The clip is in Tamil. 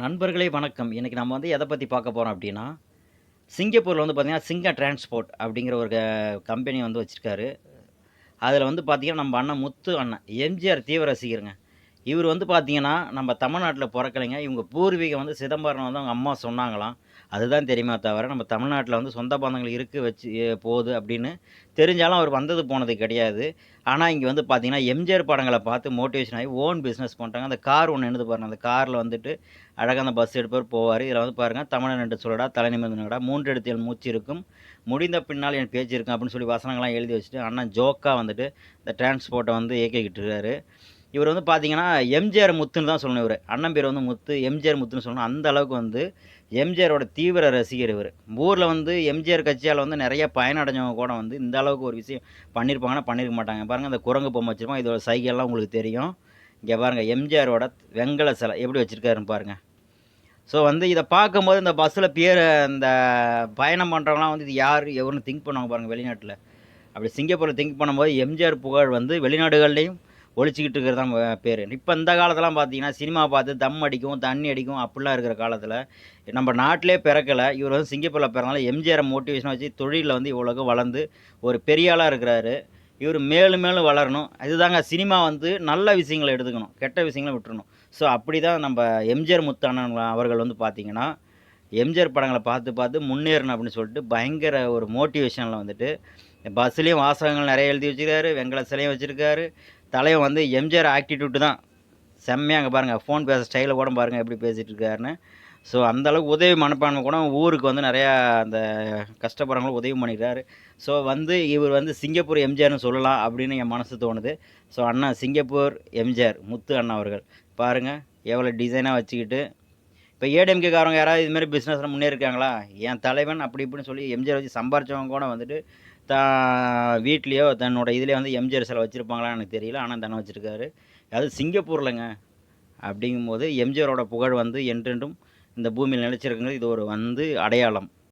நண்பர்களே வணக்கம். இன்றைக்கி நம்ம வந்து எதை பற்றி பார்க்க போகிறோம் அப்படின்னா சிங்கப்பூரில் வந்து பார்த்திங்கன்னா சிங்க டிரான்ஸ்போர்ட் அப்படிங்கிற ஒரு கம்பெனி வந்து வச்சுருக்காரு அதில் வந்து பார்த்தீங்கன்னா, நம்ம அண்ணன் முத்து அண்ணன். எம்ஜிஆர் தீவிர ரசிகருங்க. இவர் வந்து பார்த்தீங்கன்னா, நம்ம தமிழ்நாட்டில் பிறக்கலைங்க இவங்க பூர்வீகம் வந்து சிதம்பரம் வந்து அவங்க அம்மா சொன்னாங்களாம். அதுதான் தெரியுமா தவிர, நம்ம தமிழ்நாட்டில் வந்து சொந்த பந்தங்கள் இருக்க வச்சு போகுது அப்படின்னு தெரிஞ்சாலும் அவர் வந்தது போனது கிடையாது. ஆனால் இங்கே வந்து பார்த்தீங்கன்னா, எம்ஜிஆர் படங்களை பார்த்து மோட்டிவேஷன் ஆகி ஓன் பிஸ்னஸ் பண்ணிட்டாங்க அந்த கார் ஒன்று நின்று பாருங்க. அந்த காரில் வந்துட்டு அழகாக அந்த பஸ் எடுப்பவர் போவார் இதில் வந்து பாருங்க, "தமிழன் என்று சொல்லடா, தலை நிமிர்ந்து நடடா, மூன்றெழுத்தில் மூச்சு இருக்கும், முடிந்த பின்னால் என் பேச்சு இருக்கும்" அப்படின்னு சொல்லி வசனங்கள்லாம் எழுதி வச்சுட்டு, அண்ணன் ஜோக்கா வந்துட்டு இந்த டிரான்ஸ்போர்ட்டை வந்து இயக்கிக்கிட்டு இருக்காரு. இவர் வந்து பார்த்தீங்கன்னா, எம்ஜிஆர் முத்துன்னு தான் சொல்லணும் இவர் அண்ணன் பேர் வந்து முத்து, எம்ஜிஆர் முத்துன்னு சொல்லணும். அந்த அளவுக்கு வந்து எம்ஜிஆரோட தீவிர ரசிகர் இவர் ஊரில் வந்து எம்ஜிஆர் கட்சியால் வந்து நிறைய பயனடைஞ்சவங்க கூட வந்து இந்த அளவுக்கு ஒரு விஷயம் பண்ணியிருப்பாங்கன்னா, பண்ணியிருக்க மாட்டாங்க. பாருங்கள் அந்த குரங்கு பொம்மை வச்சுருப்போம் இதோட சைகைலாம் உங்களுக்கு தெரியும். இங்கே பாருங்கள் எம்ஜிஆரோட வெங்கல சிலை எப்படி வச்சுருக்காருன்னு பாருங்கள் ஸோ வந்து இதை பார்க்கும்போது இந்த பஸ்ஸில் பேர் இந்த பயணம் பண்ணுறவங்களாம் வந்து இது யாரு? எவருன்னு திங்க் பண்ணுவாங்க பாருங்கள் வெளிநாட்டில் அப்படி சிங்கப்பூரில் திங்க் பண்ணும்போது எம்ஜிஆர் புகழ் வந்து வெளிநாடுகள்லேயும் ஒழிச்சிக்கிட்டு இருக்கிறது தான் பேர் இப்போ இந்த காலத்தெலாம் பார்த்தீங்கன்னா, சினிமா பார்த்து தம் அடிக்கும், தண்ணி அடிக்கும் அப்படிலாம் இருக்கிற காலத்தில் நம்ம நாட்டிலே பிறக்கல. இவர் வந்து சிங்கப்பூரில் பிறந்தனால எம்ஜிஆரை மோட்டிவேஷனாக வச்சு தொழிலில் வந்து இவ்வளோக்கு வளர்ந்து ஒரு பெரியாளாக இருக்கிறாரு. இவர் மேலும் மேலும் வளரணும். இதுதாங்க சினிமா வந்து நல்ல விஷயங்களை எடுத்துக்கணும். கெட்ட விஷயங்கள விட்டுறணும். ஸோ அப்படிதான் நம்ம எம்ஜிஆர் முத்து அண்ணன் அவர்கள் வந்து பார்த்திங்கன்னா எம்ஜிஆர் படங்களை பார்த்து பார்த்து முன்னேறணும் அப்படின்னு சொல்லிட்டு பயங்கர ஒரு மோட்டிவேஷனில் வந்துட்டு, பஸ்லேயும் வாசகங்கள் நிறைய எழுதி வச்சுருக்காரு வெங்கல சிலையும் வச்சுருக்காரு தலைவன் வந்து எம்ஜிஆர் ஆக்டிடியூட்டு தான். செம்மையாக அங்கே பாருங்க. ஃபோன் பேச ஸ்டைலில் கூட பாருங்கள் எப்படி பேசிகிட்டு இருக்காருன்னு. ஸோ அந்தளவுக்கு உதவி மனப்பான்மை கூட ஊருக்கு வந்து நிறையா அந்த கஷ்டப்படுறவங்களுக்கு உதவி பண்ணியிருக்காரு. ஸோ வந்து இவர் வந்து சிங்கப்பூர் எம்ஜிஆர்னு சொல்லலாம் அப்படின்னு என் மனசு தோணுது. ஸோ அண்ணா சிங்கப்பூர் எம்ஜிஆர் முத்து அண்ணா அவர்கள். பாருங்கள் எவ்வளோ டிசைனாக வச்சுக்கிட்டு இப்போ ஏடிஎம்கே காரவங்க யாராவது இதுமாரி பிஸ்னஸில் முன்னேறிருக்காங்களா என் தலைவன் அப்படி இப்படின்னு சொல்லி எம்ஜிஆர் வச்சு சம்பாரிச்சவங்க கூட வந்துட்டு, தான் வீட்லேயோ தன்னோட இதிலே வந்து எம்ஜிஆர் சிலை வச்சுருப்பாங்களான்னு எனக்கு தெரியல. ஆனால் தானே வச்சுருக்காரு அது சிங்கப்பூர்லங்க. அப்படிங்கும்போது எம்ஜிஆரோட புகழ் வந்து என்றென்றும் இந்த பூமியில் நிலைச்சிருக்குங்கிறது இது ஒரு வந்து அடையாளம்.